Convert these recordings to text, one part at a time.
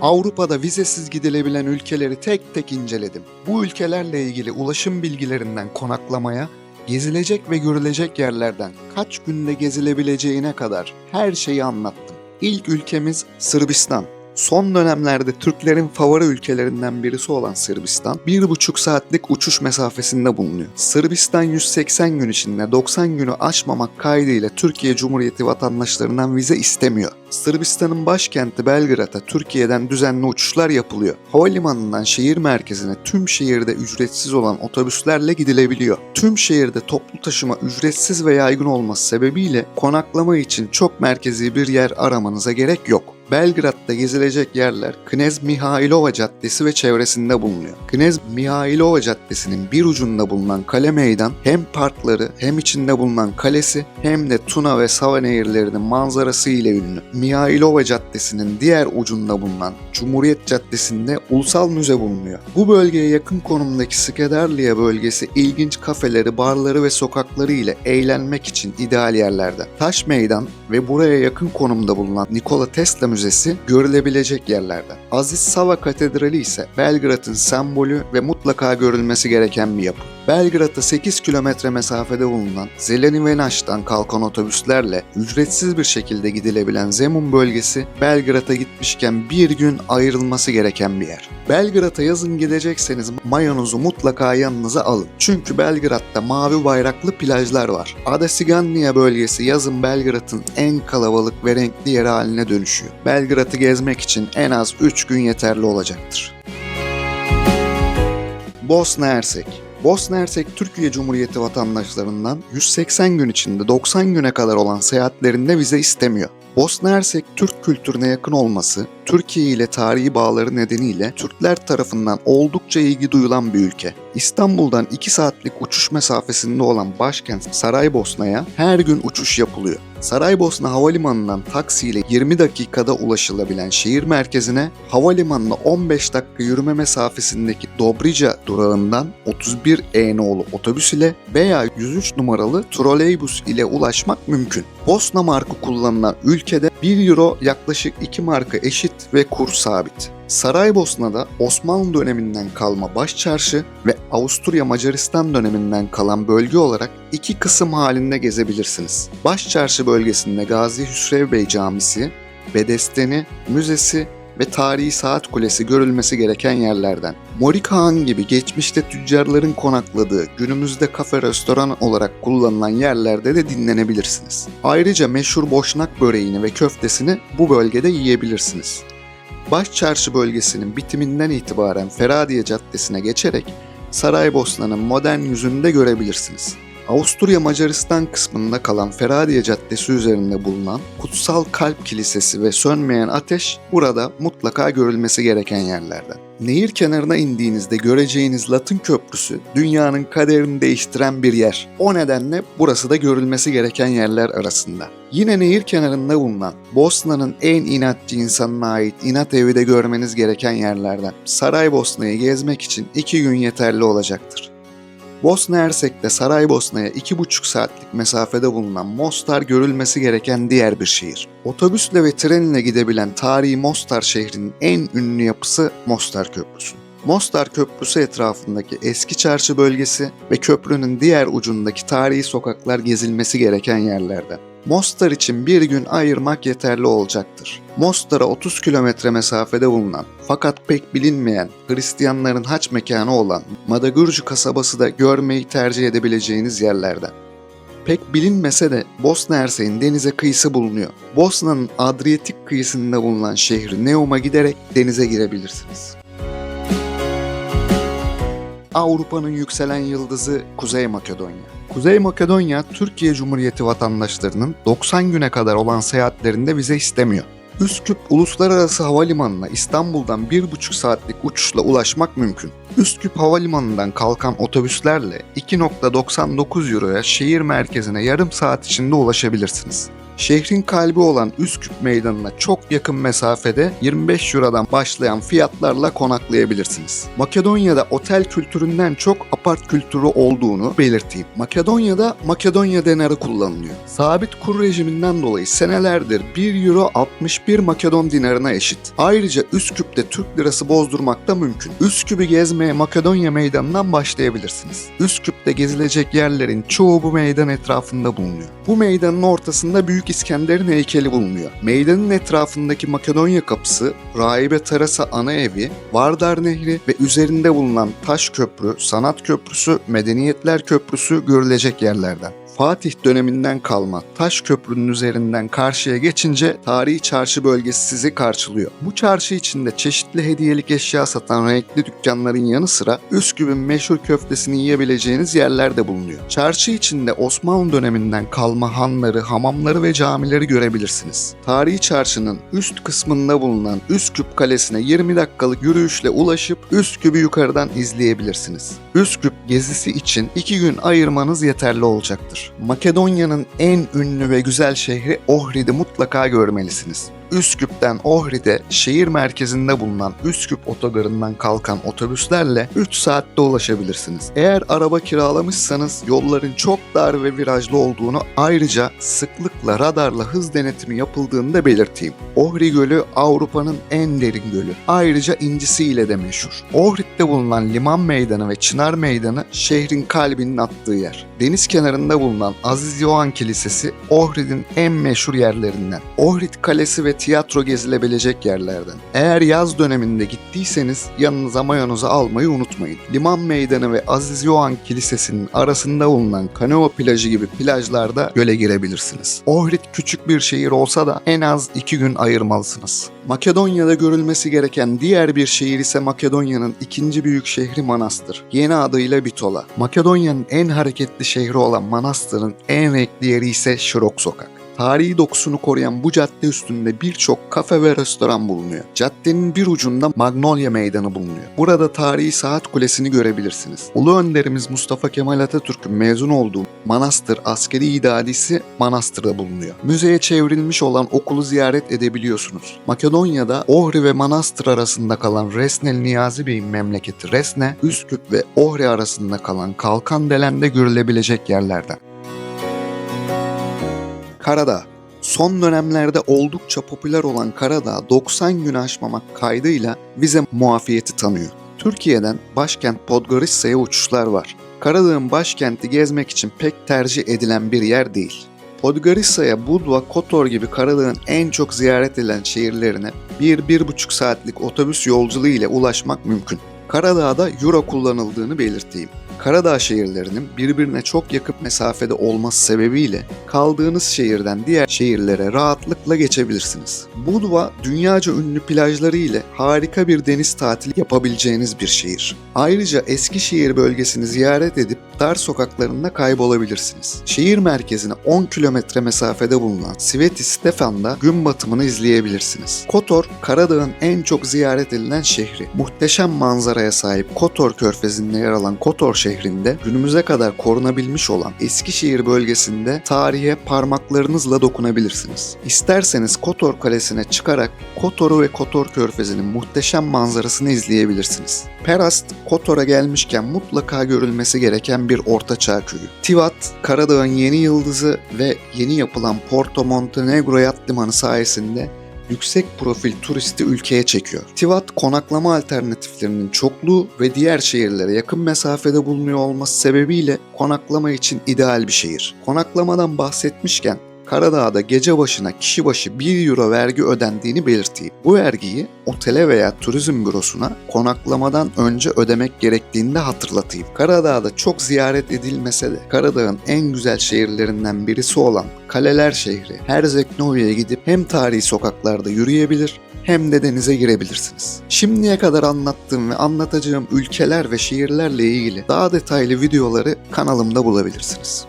Avrupa'da vizesiz gidilebilen ülkeleri tek tek inceledim. Bu ülkelerle ilgili ulaşım bilgilerinden konaklamaya, gezilecek ve görülecek yerlerden kaç günde gezilebileceğine kadar her şeyi anlattım. İlk ülkemiz Sırbistan. Son dönemlerde Türklerin favori ülkelerinden birisi olan Sırbistan, 1,5 saatlik uçuş mesafesinde bulunuyor. Sırbistan 180 gün içinde 90 günü aşmamak kaydıyla Türkiye Cumhuriyeti vatandaşlarından vize istemiyor. Sırbistan'ın başkenti Belgrad'a Türkiye'den düzenli uçuşlar yapılıyor. Havalimanından şehir merkezine tüm şehirde ücretsiz olan otobüslerle gidilebiliyor. Tüm şehirde toplu taşıma ücretsiz ve yaygın olması sebebiyle konaklama için çok merkezi bir yer aramanıza gerek yok. Belgrad'da gezilecek yerler Knez Mihailova Caddesi ve çevresinde bulunuyor. Knez Mihailova Caddesi'nin bir ucunda bulunan kale meydan hem parkları hem içinde bulunan kalesi hem de Tuna ve Sava nehirlerinin manzarası ile ünlü. Mihailova Caddesi'nin diğer ucunda bulunan Cumhuriyet Caddesi'nde Ulusal Müze bulunuyor. Bu bölgeye yakın konumdaki Skedarlia bölgesi ilginç kafeleri, barları ve sokakları ile eğlenmek için ideal yerlerden. Taş Meydan ve buraya yakın konumda bulunan Nikola Tesla Müzesi görülebilecek yerlerden. Aziz Sava Katedrali ise Belgrad'ın sembolü ve mutlaka görülmesi gereken bir yapı. Belgrad'a 8 kilometre mesafede bulunan Zeleni Venaş'tan kalkan otobüslerle ücretsiz bir şekilde gidilebilen Zemun bölgesi Belgrad'a gitmişken bir gün ayrılması gereken bir yer. Belgrad'a yazın gidecekseniz mayonuzu mutlaka yanınıza alın. Çünkü Belgrad'da mavi bayraklı plajlar var. Ada Siganlia bölgesi yazın Belgrad'ın en kalabalık ve renkli yeri haline dönüşüyor. Belgrad'ı gezmek için en az 3 gün yeterli olacaktır. Bosna Hersek Bosna Hersek Türkiye Cumhuriyeti vatandaşlarından 180 gün içinde 90 güne kadar olan seyahatlerinde vize istemiyor. Bosna Hersek Türk kültürüne yakın olması, Türkiye ile tarihi bağları nedeniyle Türkler tarafından oldukça ilgi duyulan bir ülke. İstanbul'dan 2 saatlik uçuş mesafesinde olan başkent Saraybosna'ya her gün uçuş yapılıyor. Saraybosna Havalimanı'ndan taksiyle 20 dakikada ulaşılabilen şehir merkezine havalimanına 15 dakika yürüme mesafesindeki Dobrica durağından 31 E-nolu otobüs ile veya 103 numaralı troleybus ile ulaşmak mümkün. Bosna markı kullanılan ülkede 1 euro yaklaşık 2 marka eşit ve kur sabit. Saraybosna'da Osmanlı döneminden kalma baş çarşı ve Avusturya Macaristan döneminden kalan bölge olarak iki kısım halinde gezebilirsiniz. Baş çarşı bölgesinde Gazi Hüsrev Bey Camisi, Bedesteni, Müzesi ve tarihi saat kulesi görülmesi gereken yerlerden. Morik Han gibi geçmişte tüccarların konakladığı, günümüzde kafe restoran olarak kullanılan yerlerde de dinlenebilirsiniz. Ayrıca meşhur boşnak böreğini ve köftesini bu bölgede yiyebilirsiniz. Baş Çarşı bölgesinin bitiminden itibaren Feradiye Caddesi'ne geçerek Saraybosna'nın modern yüzünü de görebilirsiniz. Avusturya Macaristan kısmında kalan Feradiye Caddesi üzerinde bulunan Kutsal Kalp Kilisesi ve Sönmeyen Ateş burada mutlaka görülmesi gereken yerlerden. Nehir kenarına indiğinizde göreceğiniz Latin Köprüsü dünyanın kaderini değiştiren bir yer. O nedenle burası da görülmesi gereken yerler arasında. Yine nehir kenarında bulunan Bosna'nın en inatçı insanına ait inat evi de görmeniz gereken yerlerden. Saraybosna'yı gezmek için 2 gün yeterli olacaktır. Bosna Hersek'te Saraybosna'ya 2,5 saatlik mesafede bulunan Mostar görülmesi gereken diğer bir şehir. Otobüsle ve trenle gidebilen tarihi Mostar şehrinin en ünlü yapısı Mostar Köprüsü. Mostar Köprüsü etrafındaki eski çarşı bölgesi ve köprünün diğer ucundaki tarihi sokaklar gezilmesi gereken yerlerden. Mostar için bir gün ayırmak yeterli olacaktır. Mostar'a 30 kilometre mesafede bulunan fakat pek bilinmeyen Hristiyanların haç mekanı olan Madagurcu kasabası da görmeyi tercih edebileceğiniz yerlerden. Pek bilinmese de Bosna Hersek'in denize kıyısı bulunuyor. Bosna'nın Adriyatik kıyısında bulunan şehri Neum'a giderek denize girebilirsiniz. Avrupa'nın yükselen yıldızı Kuzey Makedonya. Kuzey Makedonya, Türkiye Cumhuriyeti vatandaşlarının 90 güne kadar olan seyahatlerinde vize istemiyor. Üsküp Uluslararası Havalimanı'na İstanbul'dan 1,5 saatlik uçuşla ulaşmak mümkün. Üsküp Havalimanı'ndan kalkan otobüslerle 2.99 Euro'ya şehir merkezine yarım saat içinde ulaşabilirsiniz. Şehrin kalbi olan Üsküp Meydanı'na çok yakın mesafede 25 Euro'dan başlayan fiyatlarla konaklayabilirsiniz. Makedonya'da otel kültüründen çok apart kültürü olduğunu belirteyim. Makedonya'da Makedonya denarı kullanılıyor. Sabit kur rejiminden dolayı senelerdir 1 Euro 61 Makedon dinarına eşit. Ayrıca Üsküp'te Türk lirası bozdurmak da mümkün. Üsküp'ü gezmeye Makedonya Meydanı'ndan başlayabilirsiniz. Üsküp'te gezilecek yerlerin çoğu bu meydan etrafında bulunuyor. Bu meydanın ortasında Büyük İskender'in heykeli bulunuyor. Meydanın etrafındaki Makedonya kapısı, Rahibe Teresa ana evi, Vardar Nehri ve üzerinde bulunan Taş Köprü, Sanat Köprüsü, Medeniyetler Köprüsü görülecek yerlerden. Fatih döneminden kalma taş köprünün üzerinden karşıya geçince tarihi çarşı bölgesi sizi karşılıyor. Bu çarşı içinde çeşitli hediyelik eşya satan renkli dükkanların yanı sıra Üsküp'ün meşhur köftesini yiyebileceğiniz yerler de bulunuyor. Çarşı içinde Osmanlı döneminden kalma hanları, hamamları ve camileri görebilirsiniz. Tarihi çarşının üst kısmında bulunan Üsküp Kalesi'ne 20 dakikalık yürüyüşle ulaşıp Üsküp'ü yukarıdan izleyebilirsiniz. Üsküp gezisi için 2 gün ayırmanız yeterli olacaktır. Makedonya'nın en ünlü ve güzel şehri Ohrid'i mutlaka görmelisiniz. Üsküp'ten Ohrid'e şehir merkezinde bulunan Üsküp otogarından kalkan otobüslerle 3 saatte ulaşabilirsiniz. Eğer araba kiralamışsanız yolların çok dar ve virajlı olduğunu ayrıca sıklıkla radarla hız denetimi yapıldığını da belirteyim. Ohri Gölü Avrupa'nın en derin gölü. Ayrıca incisiyle de meşhur. Ohrid'de bulunan liman meydanı ve çınar meydanı şehrin kalbinin attığı yer. Deniz kenarında bulunan Aziz Yoğan Kilisesi Ohrid'in en meşhur yerlerinden. Ohrid Kalesi ve tiyatro gezilebilecek yerlerden. Eğer yaz döneminde gittiyseniz yanınıza mayonuzu almayı unutmayın. Liman Meydanı ve Aziz Yoğan Kilisesi'nin arasında bulunan Kaneo plajı gibi plajlarda göle girebilirsiniz. Ohrid küçük bir şehir olsa da en az iki gün ayırmalısınız. Makedonya'da görülmesi gereken diğer bir şehir ise Makedonya'nın ikinci büyük şehri Manastır. Yeni adıyla Bitola. Makedonya'nın en hareketli şehri olan Manastır'ın en renkli yeri ise Şirok Sokak. Tarihi dokusunu koruyan bu cadde üstünde birçok kafe ve restoran bulunuyor. Caddenin bir ucunda Magnolia Meydanı bulunuyor. Burada tarihi saat kulesini görebilirsiniz. Ulu önderimiz Mustafa Kemal Atatürk'ün mezun olduğu Manastır Askeri İdadisi Manastır'da bulunuyor. Müzeye çevrilmiş olan okulu ziyaret edebiliyorsunuz. Makedonya'da Ohri ve Manastır arasında kalan Resnel Niyazi Bey'in memleketi Resne, Üsküp ve Ohri arasında kalan Kalkandelen'de görülebilecek yerlerden. Karadağ Son dönemlerde oldukça popüler olan Karadağ 90 gün aşmamak kaydıyla vize muafiyeti tanıyor. Türkiye'den başkent Podgorica'ya uçuşlar var. Karadağ'ın başkenti gezmek için pek tercih edilen bir yer değil. Podgorica'ya Budva, Kotor gibi Karadağ'ın en çok ziyaret edilen şehirlerine 1-1,5 saatlik otobüs yolculuğu ile ulaşmak mümkün. Karadağ'da Euro kullanıldığını belirteyim. Karadağ şehirlerinin birbirine çok yakın mesafede olması sebebiyle kaldığınız şehirden diğer şehirlere rahatlıkla geçebilirsiniz. Budva dünyaca ünlü plajları ile harika bir deniz tatili yapabileceğiniz bir şehir. Ayrıca Eskişehir bölgesini ziyaret edip dar sokaklarında kaybolabilirsiniz. Şehir merkezine 10 kilometre mesafede bulunan Sveti Stefan'da gün batımını izleyebilirsiniz. Kotor, Karadağ'ın en çok ziyaret edilen şehri. Muhteşem manzaraya sahip Kotor Körfezi'nde yer alan Kotor şehrinde günümüze kadar korunabilmiş olan Eskişehir bölgesinde tarihe parmaklarınızla dokunabilirsiniz. İsterseniz Kotor Kalesi'ne çıkarak Kotor'u ve Kotor Körfezi'nin muhteşem manzarasını izleyebilirsiniz. Perast, Kotor'a gelmişken mutlaka görülmesi gereken bir ortaçağ köyü. Tivat, Karadağ'ın yeni yıldızı ve yeni yapılan Porto Montenegro yat limanı sayesinde yüksek profil turisti ülkeye çekiyor. Tivat konaklama alternatiflerinin çokluğu ve diğer şehirlere yakın mesafede bulunuyor olması sebebiyle konaklama için ideal bir şehir. Konaklamadan bahsetmişken Karadağ'da gece başına kişi başı 1 euro vergi ödendiğini belirteyim. Bu vergiyi otele veya turizm bürosuna konaklamadan önce ödemek gerektiğini de hatırlatayım. Karadağ'da çok ziyaret edilmese de Karadağ'ın en güzel şehirlerinden birisi olan Kaleler şehri Herzeg Novi'ye gidip hem tarihi sokaklarda yürüyebilir hem de denize girebilirsiniz. Şimdiye kadar anlattığım ve anlatacağım ülkeler ve şehirlerle ilgili daha detaylı videoları kanalımda bulabilirsiniz.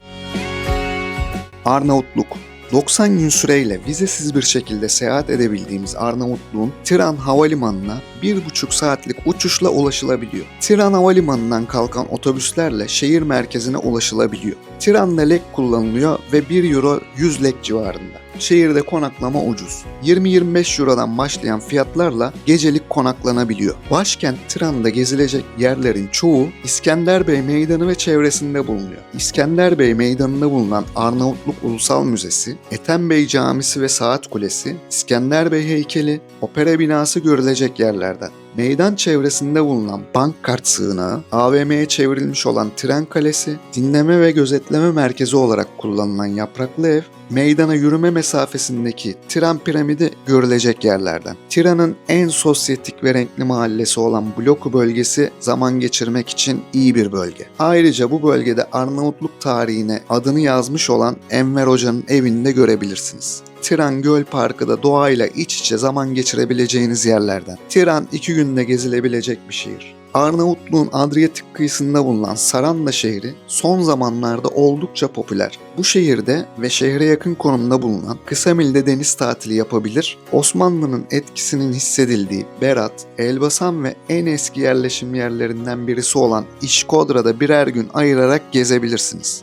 Arnavutluk 90 gün süreyle vizesiz bir şekilde seyahat edebildiğimiz Arnavutluğun Tiran Havalimanı'na 1,5 saatlik uçuşla ulaşılabiliyor. Tiran Havalimanı'ndan kalkan otobüslerle şehir merkezine ulaşılabiliyor. Tiran'da lek kullanılıyor ve 1 euro 100 lek civarında. Şehirde konaklama ucuz. 20-25 Euro'dan başlayan fiyatlarla gecelik konaklanabiliyor. Başkent Tiran'da gezilecek yerlerin çoğu İskender Bey Meydanı ve çevresinde bulunuyor. İskender Bey Meydanı'nda bulunan Arnavutluk Ulusal Müzesi, Ethem Bey Camisi ve Saat Kulesi, İskender Bey heykeli, opera binası görülecek yerlerden. Meydan çevresinde bulunan bank kart sığınağı, AVM'ye çevrilmiş olan tren kalesi, dinleme ve gözetleme merkezi olarak kullanılan yapraklı ev, meydana yürüme mesafesindeki tren piramidi görülecek yerlerden. Tiran'ın en sosyetik ve renkli mahallesi olan Bloku bölgesi zaman geçirmek için iyi bir bölge. Ayrıca bu bölgede Arnavutluk tarihine adını yazmış olan Enver Hoca'nın evini de görebilirsiniz. Tiran Göl Parkı da doğayla iç içe zaman geçirebileceğiniz yerlerden. Tiran iki günde gezilebilecek bir şehir. Arnavutluğun Adriyatik kıyısında bulunan Saranda şehri son zamanlarda oldukça popüler. Bu şehirde ve şehre yakın konumda bulunan Kısamil'de deniz tatili yapabilir, Osmanlı'nın etkisinin hissedildiği Berat, Elbasan ve en eski yerleşim yerlerinden birisi olan İşkodra'da birer gün ayırarak gezebilirsiniz.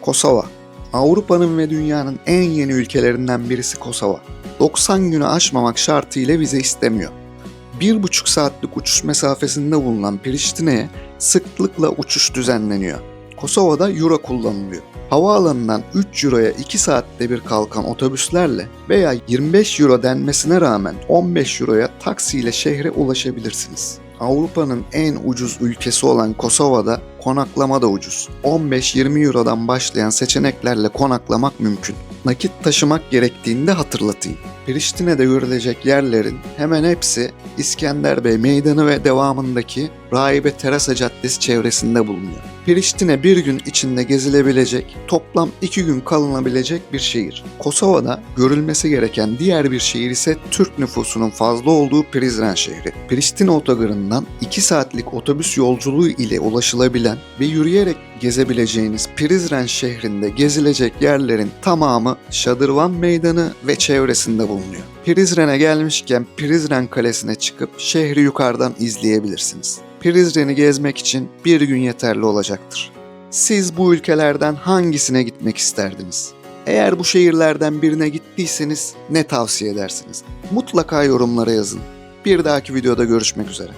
Kosova Avrupa'nın ve dünyanın en yeni ülkelerinden birisi Kosova. 90 günü aşmamak şartıyla vize istemiyor. 1,5 saatlik uçuş mesafesinde bulunan Priştine'ye sıklıkla uçuş düzenleniyor. Kosova'da euro kullanılıyor. Havaalanından 3 euroya 2 saatte bir kalkan otobüslerle veya 25 euro denmesine rağmen 15 euroya taksiyle şehre ulaşabilirsiniz. Avrupa'nın en ucuz ülkesi olan Kosova'da konaklama da ucuz. 15-20 Euro'dan başlayan seçeneklerle konaklamak mümkün. Nakit taşımak gerektiğinde hatırlatayım. Priştine'de görülecek yerlerin hemen hepsi İskender Bey Meydanı ve devamındaki Rahibe Terasa Caddesi çevresinde bulunuyor. Priştine bir gün içinde gezilebilecek, toplam iki gün kalınabilecek bir şehir. Kosova'da görülmesi gereken diğer bir şehir ise Türk nüfusunun fazla olduğu Prizren şehri. Priştine otogarından 2 saatlik otobüs yolculuğu ile ulaşılabilen ve yürüyerek gezebileceğiniz Prizren şehrinde gezilecek yerlerin tamamı Şadırvan Meydanı ve çevresinde bulunuyor. Prizren'e gelmişken Prizren Kalesi'ne çıkıp şehri yukarıdan izleyebilirsiniz. Prizren'i gezmek için bir gün yeterli olacaktır. Siz bu ülkelerden hangisine gitmek isterdiniz? Eğer bu şehirlerden birine gittiyseniz ne tavsiye edersiniz? Mutlaka yorumlara yazın. Bir dahaki videoda görüşmek üzere.